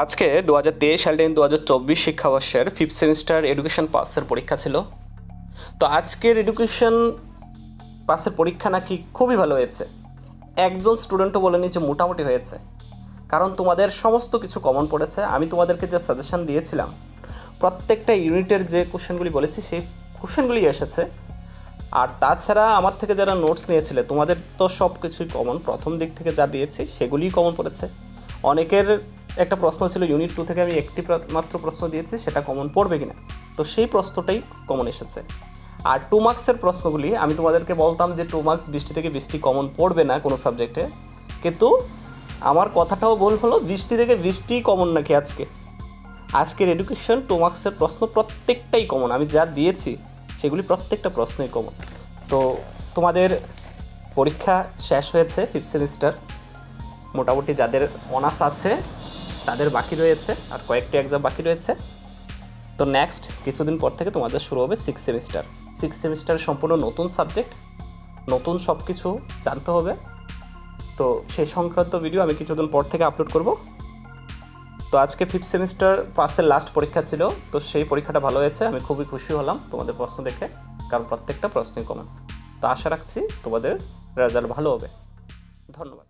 আজকে দু হাজার তেইশ সালে দু হাজার চব্বিশ শিক্ষাবর্ষের ফিফথ সেমিস্টার এডুকেশন পাসের পরীক্ষা ছিল। তো আজকের এডুকেশন পাসের পরীক্ষা নাকি খুবই ভালো হয়েছে। একজন স্টুডেন্টও বলেনি যে মোটামুটি হয়েছে। কারণ তোমাদের সমস্ত কিছু কমন পড়েছে। আমি তোমাদেরকে যে সাজেশন দিয়েছিলাম, প্রত্যেকটা ইউনিটের যে কোশ্চেনগুলি বলেছি, সেই কোশ্চেনগুলি এসেছে। আর তাছাড়া আমার থেকে যারা নোটস নিয়েছিলে, তোমাদের তো সব কিছুই কমন প্রথম দিক থেকে যা দিয়েছি, সেগুলিই কমন পড়েছে। অনেকের একটা প্রশ্ন ছিল ইউনিট টু থেকে আমি একটি মাত্র প্রশ্ন দিয়েছি, সেটা কমন পড়বে কিনা? তো সেই প্রশ্নটাই কমন এসেছে। আর টু মার্কসের প্রশ্নগুলি, আমি তোমাদেরকে বলতাম যে টু মার্কস বৃষ্টি থেকে বৃষ্টি কমন পড়বে না কোনো সাবজেক্টে কিন্তু আমার কথাটাও ভুল হলো, বৃষ্টি থেকে বৃষ্টি কমন নাকি আজকে? আজকের এডুকেশন টু মার্কসের প্রশ্ন প্রত্যেকটাই কমন আমি যা দিয়েছি, সেগুলি প্রত্যেকটা প্রশ্নই কমন তো তোমাদের পরীক্ষা শেষ হয়েছে ফিফথ সেমিস্টার মোটামুটি যাদের অনার্স আছে তাদের বাকি রয়েছে আর কয়েকটি এক্সাম বাকি রয়েছে। তো নেক্সট কিছুদিন পর থেকে তোমাদের শুরু হবে সিক্স সেমিস্টার সিক্স সেমিস্টার সম্পূর্ণ নতুন সাবজেক্ট নতুন সব কিছু জানতে হবে। তো সেই সংক্রান্ত ভিডিও আমি কিছুদিন পর থেকে আপলোড করব। তো আজকে ফিফথ সেমিস্টার পাসের লাস্ট পরীক্ষা ছিল, তো সেই পরীক্ষাটা ভালো হয়েছে, আমি খুবই খুশি হলাম তোমাদের প্রশ্ন দেখে, কারণ প্রত্যেকটা প্রশ্নই কমন তো আশা রাখছি তোমাদের রেজাল্ট ভালো হবে। ধন্যবাদ।